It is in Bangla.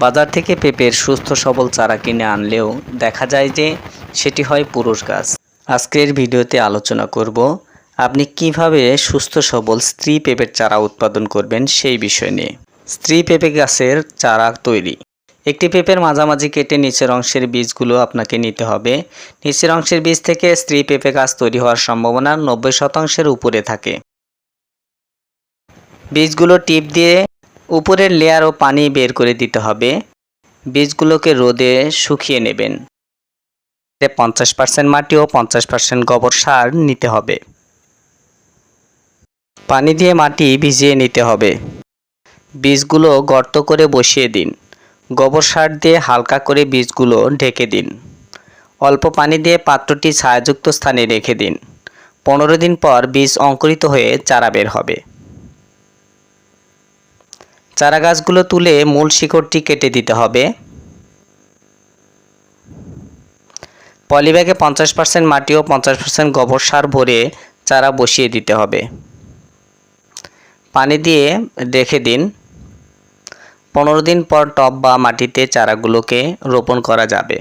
বাজার থেকে পেঁপের সুস্থ সবল চারা কিনে আনলেও দেখা যায় যে সেটি হয় পুরুষ গাছ। আজকের ভিডিওতে আলোচনা করব, আপনি কীভাবে সুস্থ সবল স্ত্রী পেঁপের চারা উৎপাদন করবেন সেই বিষয় নিয়ে। স্ত্রী পেঁপে গাছের চারা তৈরি। একটি পেঁপের মাঝামাঝি কেটে নিচের অংশের বীজগুলো আপনাকে নিতে হবে। নিচের অংশের বীজ থেকে স্ত্রী পেঁপে গাছ তৈরি হওয়ার সম্ভাবনা নব্বই শতাংশের উপরে থাকে। বীজগুলো টিপ দিয়ে উপরের লেয়ার ও পানি বের করে দিতে হবে। বীজগুলোকে রোদে শুকিয়ে নেবেন। পঞ্চাশ পার্সেন্ট মাটি ও পঞ্চাশ পার্সেন্ট গোবর সার নিতে হবে। পানি দিয়ে মাটি ভিজিয়ে নিতে হবে। বীজগুলো গর্ত করে বসিয়ে দিন। গোবর সার দিয়ে হালকা করে বীজগুলো ঢেকে দিন। অল্প পানি দিয়ে পাত্রটি ছায়াযুক্ত স্থানে রেখে দিন। পনেরো দিন পর বীজ অঙ্কুরিত হয়ে চারা বের হবে। চারা গাছগুলো তুলে মূল শিকড়টি কেটে দিতে হবে। পলিব্যাগে পঞ্চাশ পার্সেন্ট মাটি ও পঞ্চাশ পার্সেন্ট গোবর সার ভরে চারা বসিয়ে দিতে হবে। পানি দিয়ে রেখে দিন। পনেরো দিন পর টব বা মাটিতে চারাগুলোকে রোপণ করা যাবে।